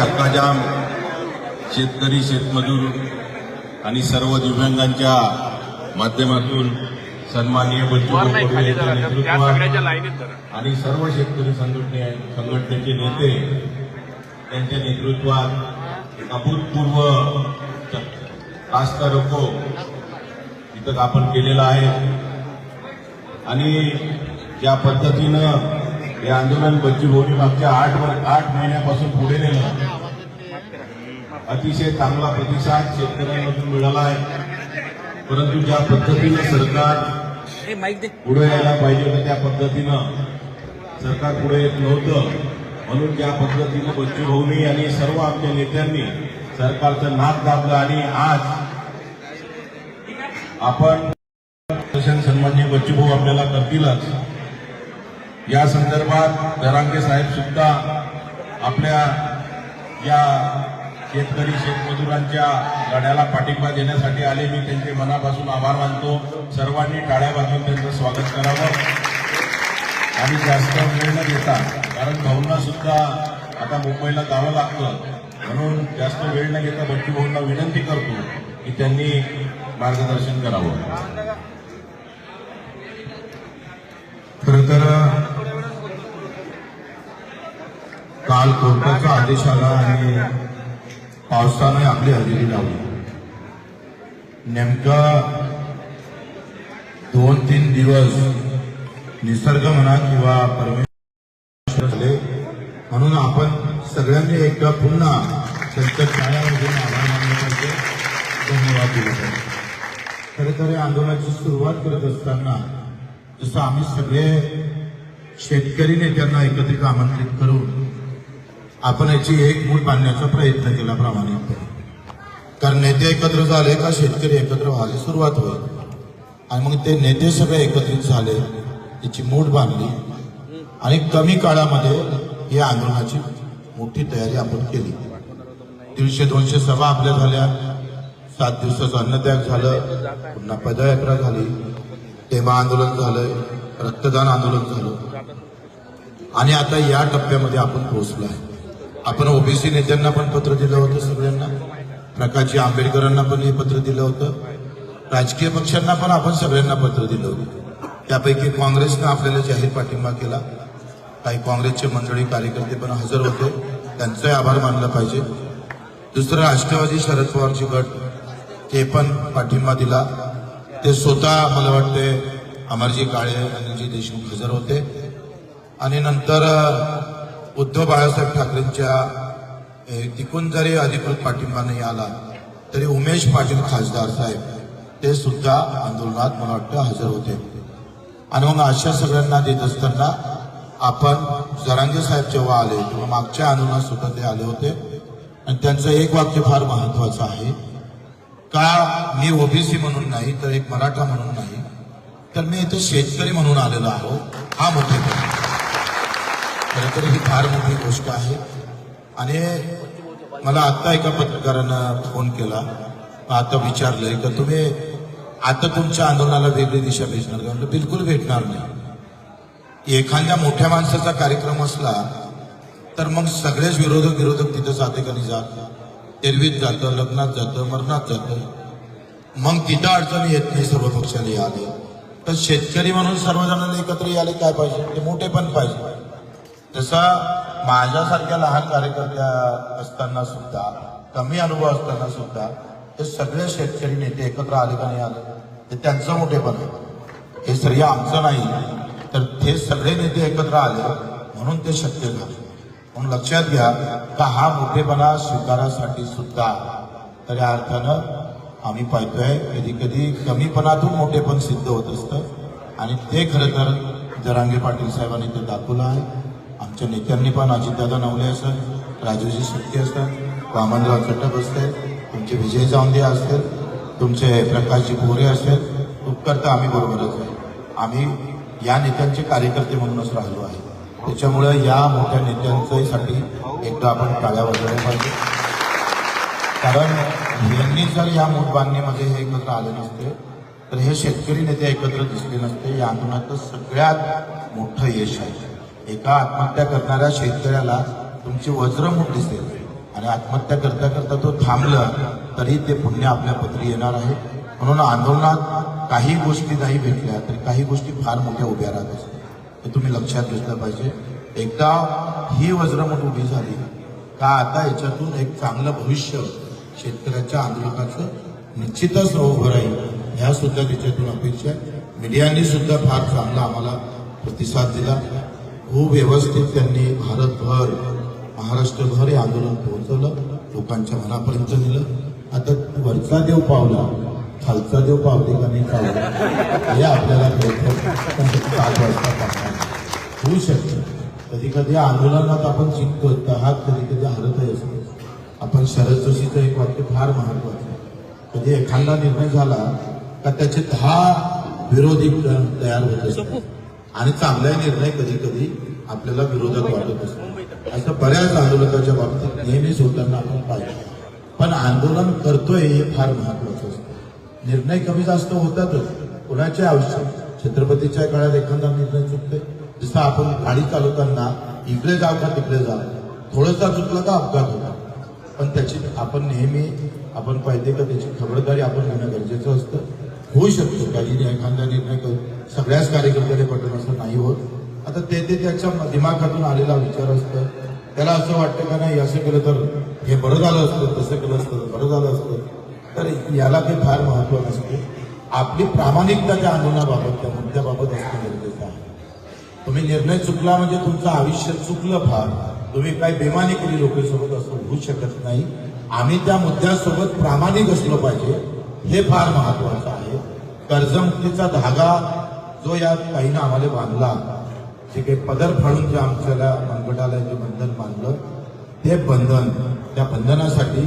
चक्काजाम शेतकरी शेतमजूर आणि सर्व दिव्यांगांच्या माध्यमातून सन्माननीय आणि सर्व शेतकरी संघटने संघटनेचे नेते त्यांच्या नेतृत्वात अभूतपूर्व रास्ता रोको इथं आपण केलेला आहे. आणि ज्या पद्धतीनं हे आंदोलन बच्चू भाऊनी मागच्या आठ वर- आठ महिन्यापासून पुढे नेलं. अतिशय चांगला प्रतिसाद शेतकऱ्यांमधून मिळाला आहे. परंतु ज्या पद्धतीनं सरकार पुढे यायला पाहिजे होतं त्या पद्धतीनं सरकार पुढे येत नव्हतं. म्हणून त्या पद्धतीनं बच्चू भाऊनी आणि सर्व आमच्या नेत्यांनी सरकारचं नाक दाबलं आणि आज आपण प्रशासन सन्माननीय बच्चू भाऊ आपल्याला करतीलच. या संदर्भात दरांगे साहेब सुद्धा आपल्या या शेतकरी शेतमजुरांच्या लढ्याला पाठिंबा देण्यासाठी आले. मी त्यांचे मनापासून आभार मानतो. सर्वांनी टाळ्या बाजून त्यांचं स्वागत करावं. आणि जास्त वेळ न घेता कारण भाऊंना सुद्धा आता मुंबईला जावं लागतं. म्हणून जास्त वेळ न घेता बच्चू भाऊंना विनंती करतो की त्यांनी मार्गदर्शन करावं खर तर काल कोर्टाचा आदेश आला आणि पावसाने आपली हजेरी लावली. नेमकं दोन तीन दिवस निसर्ग म्हणा किंवा परमेश्वर झाले म्हणून आपण सगळ्यांनी एकदा पुन्हा त्यांच्या छायामध्ये आभार मानले पाहिजे. धन्यवाद दिले पाहिजे. खरं तर या आंदोलनाची सुरुवात करत असताना जसं आम्ही सगळे शेतकरी नेत्यांना एकत्रित आमंत्रित करून आपण याची एक मूठ बांधण्याचा प्रयत्न केला प्रामाणिकपणे कारण नेते एकत्र झाले का शेतकरी एकत्र व्हायला सुरुवात होईल. आणि मग ते नेते सगळे एकत्रित झाले याची मूठ बांधली. आणि कमी काळामध्ये या आंदोलनाची मोठी तयारी आपण केली. दीडशे दोनशे सभा आपल्या झाल्या. सात दिवसाचं अन्नत्याग झालं. पुन्हा पदयात्रा झाली. तेव्हा आंदोलन झालं. रक्तदान आंदोलन झालं. आणि आता या टप्प्यामध्ये आपण पोहोचलो आहे. आपण ओबीसी नेत्यांना पण पत्र दिलं होतं सगळ्यांना. प्रकाशजी आंबेडकरांना पण हे पत्र दिलं होतं. राजकीय पक्षांना पण आपण सगळ्यांना पत्र दिलं होतं. त्यापैकी काँग्रेसनं आपल्याला जाहीर पाठिंबा केला. काही काँग्रेसचे मंडळी कार्यकर्ते पण हजर होते. त्यांचाही आभार मानला पाहिजे. दुसरं राष्ट्रवादी शरद पवारचे गट ते पण पाठिंबा दिला. ते स्वतः मला वाटते अमरजी काळे अनिलजी देशमुख हजर होते. आणि नंतर उद्धव बाळासाहेब ठाकरेंच्या तिकून जरी अधिकृत पाठिंबा नाही आला तरी उमेश पाटील खासदार साहेब ते सुद्धा आंदोलनात मला वाटतं हजर होते. आणि मग अशा सगळ्यांना देत असताना आपण जरांगे साहेब जेव्हा आले तेव्हा मागच्या आंदोलनात सुद्धा ते आले होते. आणि त्यांचं एक वाक्य फार महत्वाचं आहे का मी ओबीसी म्हणून नाही तर एक मराठा म्हणून नाही तर मी इथे शेतकरी म्हणून आलेलो आहो हा मोठे तर ही फार मोठी गोष्ट आहे. आणि मला आत्ता एका पत्रकारानं फोन केला. आता विचारलंय का तुम्ही आता तुमच्या आंदोलनाला वेगळी दिशा भेटणार का? म्हटलं बिलकुल भेटणार नाही. एखाद्या मोठ्या माणसाचा कार्यक्रम असला तर मग सगळेच विरोधक विरोधक तिथं जाते का नाही जात? एरवीत जातं लग्नात जातं मरणात जातं. मग तिथं अडचणी येत नाही सर्व पक्षाला याले तर शेतकरी म्हणून सर्वजणांना एकत्र यायला काय पाहिजे? ते मोठे पण पाहिजे. तसा माझ्यासारख्या लहान कार्यकर्त्या असताना सुद्धा कमी अनुभव असताना सुद्धा ते सगळे शेतकरी नेते एकत्र आले का नाही आले ते त्यांचं मोठेपण आहे. हे श्रेय आमचं नाही. तर ते सगळे नेते एकत्र आले म्हणून ते शक्य झाले. म्हणून लक्षात घ्या का हा मोठेपणा स्वीकारासाठी सुद्धा तर या अर्थानं आम्ही पाहतोय कधी कधी कमीपणातून मोठेपण सिद्ध होत असतं. आणि ते खरं तर जरांगे पाटील साहेबांनी ते दाखवलं आहे. आमच्या नेत्यांनी पण अजितदादा नवले असत राजूजी सुट्टी असतात वामनराव चटप असते तुमचे विजय जावंदे असतील तुमचे प्रकाशजी भोरे असतील उपकर आम्ही बरोबरच आहे. आम्ही या नेत्यांचे कार्यकर्ते म्हणूनच राहिलो आहे. त्याच्यामुळे या मोठ्या नेत्यांच्यासाठी एकदा आपण टाळ्या वाजवल्या पाहिजे. कारण यांनी जर या मूठ बांधणीमध्ये हे एकत्र आले नसते तर हे शेतकरी नेते एकत्र दिसले नसते. या आंदोलनाचं सगळ्यात मोठं यश आहे. एका आत्महत्या करणाऱ्या शेतकऱ्याला तुमची वज्रमुख दिसेल. आणि आत्महत्या करता करता तो थांबला तरी ते पुण्य आपल्या पत्री येणार आहे. म्हणून आंदोलनात काही गोष्टी नाही भेटल्या तरी काही गोष्टी फार मोठ्या उभ्या राहत असतात हे तुम्ही लक्षात घेतलं पाहिजे. एकदा ही वज्रमुठ उभी झाली का आता याच्यातून एक चांगलं भविष्य शेतकऱ्याच्या आंदोलनाचं निश्चितच उभं राहील ह्या सुद्धा त्याच्यातून अपेक्षा आहे. मीडियानी सुद्धा फार चांगला आम्हाला प्रतिसाद दिला. खूप व्यवस्थित त्यांनी भारतभर महाराष्ट्रभर हे आंदोलन पोहोचवलं लोकांच्या मनापर्यंत नेलं. आता वरचा देव पावला खालचा देव पावते का नाही पावला हे आपल्याला कळतं. वाजता होऊ शकतं. कधी कधी आंदोलनात आपण जिंकतो. तर हा कधी कधी हरतही असतो. आपण शरद जोशीचं एक वाक्य फार महत्वाचं कधी एखादा निर्णय झाला का त्याचे दहा विरोधी तयार होत असतात. आणि चांगला निर्णय कधी कधी आपल्याला विरोधक वाटत असतो. असं बऱ्याच आंदोलकाच्या बाबतीत नेहमीच होताना आपण पाहिजे पण आंदोलन करतोय हे फार महत्वाचं असतं. निर्णय कमी जास्त होतातच. कुणाच्या आयुष्यात छत्रपतीच्या काळात एखादा निर्णय चुकतोय. जसं आपण गाडी चालवताना इकडे जाव का तिकडे जाव थोडंसा चुकलं का अपघात होता? पण त्याची आपण नेहमी आपण पाहिजे का त्याची खबरदारी आपण घेणं गरजेचं असतं. होऊ शकतो काही एखादा निर्णय सगळ्याच कार्यकर्त्याने पटन असं नाही होत. आता ते ते त्याच्या दिमागातून आलेला विचार असतं. त्याला असं वाटतं का नाही असं केलं तर हे बरं झालं असतं तसं केलं असतं बरं झालं असतं. तर याला ते फार महत्त्व नसते. आपली प्रामाणिकता त्या आंदोलनाबाबत त्या मुद्द्याबाबत असणं गरजेचं आहे. तुम्ही निर्णय चुकला म्हणजे तुमचं आयुष्य चुकलं फार. तुम्ही काही बेमानी केली लोकांसोबत असं होऊ शकत नाही. आम्ही त्या मुद्द्यासोबत प्रामाणिक असलो पाहिजे. हे फार महत्वाचं आहे. कर्जमुक्तीचा धागा जो या ताईनं आम्हाला बांधला जे काही पदर फाडून जे आमच्याला मनगटाला जे बंधन बांधलं ते बंधन त्या बंधनासाठी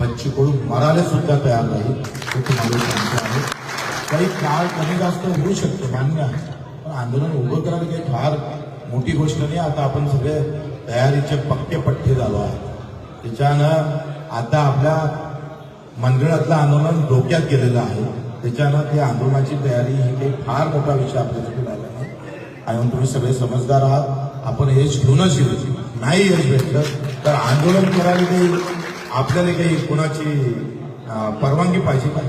बच्ची कडू मरायला सुद्धा तयार नाही हे तुम्हाला सांगतो आहे. काही काळ कमी जास्त होऊ शकतो मान्य आहे. पण आंदोलन उभं करायला काही फार मोठी गोष्ट नाही. आता आपण सगळे तयारीचे पक्के पट्टे झालो आहे. त्याच्यानं आता आपल्या मंडळातलं आंदोलन डोक्यात गेलेलं आहे. त्याच्यानं त्या आंदोलनाची तयारी ही काही फार मोठा विषय आपल्यासाठी राहिला नाही. आणि तुम्ही सगळे समजदार आहात. आपण यश घेऊनच येऊ. नाही यश भेटलं तर आंदोलन करायला काही आपल्याला काही कोणाची परवानगी पाहिजे का?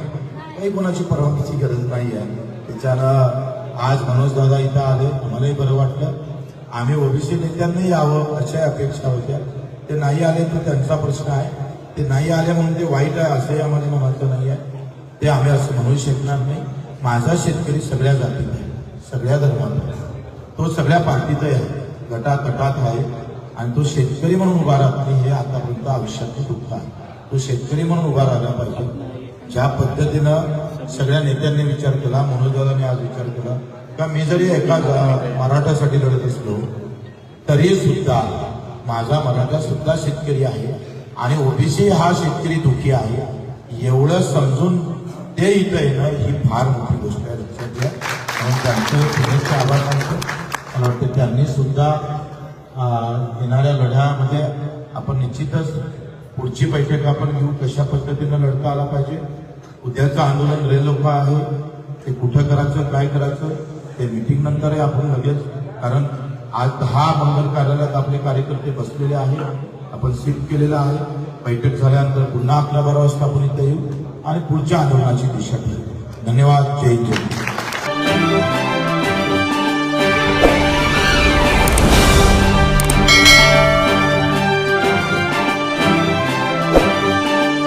काही कोणाची परवानगीची गरज नाही आहे. त्याच्यानं आज मनोज दादा इथं आले. मलाही बरं वाटलं. आम्ही ओबीसी नेत्यांनाही यावं अशा अपेक्षा होत्या. ते नाही आले तर त्यांचा प्रश्न आहे. ते नाही आले म्हणून ते वाईट आहे असंही आम्हाला म्हणायचं नाही आहे. ते आम्ही असं म्हणू शकणार नाही. माझा शेतकरी सगळ्या जातीत आहे सगळ्या धर्मात आहे. तो सगळ्या पार्टीत आहे गटातटात आहे. आणि तो शेतकरी म्हणून उभा राहत नाही हे आतापर्यंत आयुष्यातलं दुःख आहे. तो शेतकरी म्हणून उभा राहिला पाहिजे. ज्या पद्धतीनं सगळ्या नेत्यांनी विचार केला मनोजदादांनी आज विचार केला का मी जरी एका मराठासाठी लढत असलो तरी सुद्धा माझा मराठा सुद्धा शेतकरी आहे. आणि ओबीसी हा शेतकरी दुखी आहे. एवढं समजून ते इथं येणं ही फार मोठी गोष्ट आहे लक्षात घ्या. म्हणून त्यांचे शुभेच्छा आभार मानतो. मला वाटतं त्यांनी सुद्धा येणाऱ्या लढ्यामध्ये आपण निश्चितच पुढची बैठक आपण घेऊ कशा पद्धतीनं लढता आला पाहिजे. उद्याचं आंदोलन रे लोक आहे. ते कुठं करायचं काय करायचं ते मिटिंग नंतर आपण लगेच कारण आज दहा मंगल कार्यालयात आपले कार्यकर्ते बसलेले आहेत. आपण सीट केलेलं आहे. बैठक झाल्यानंतर पुन्हा अकरा बारा वाजता आपण येऊ आणि पुढच्या आंदोलनाची दिशा ठेवू धन्यवाद. जय जय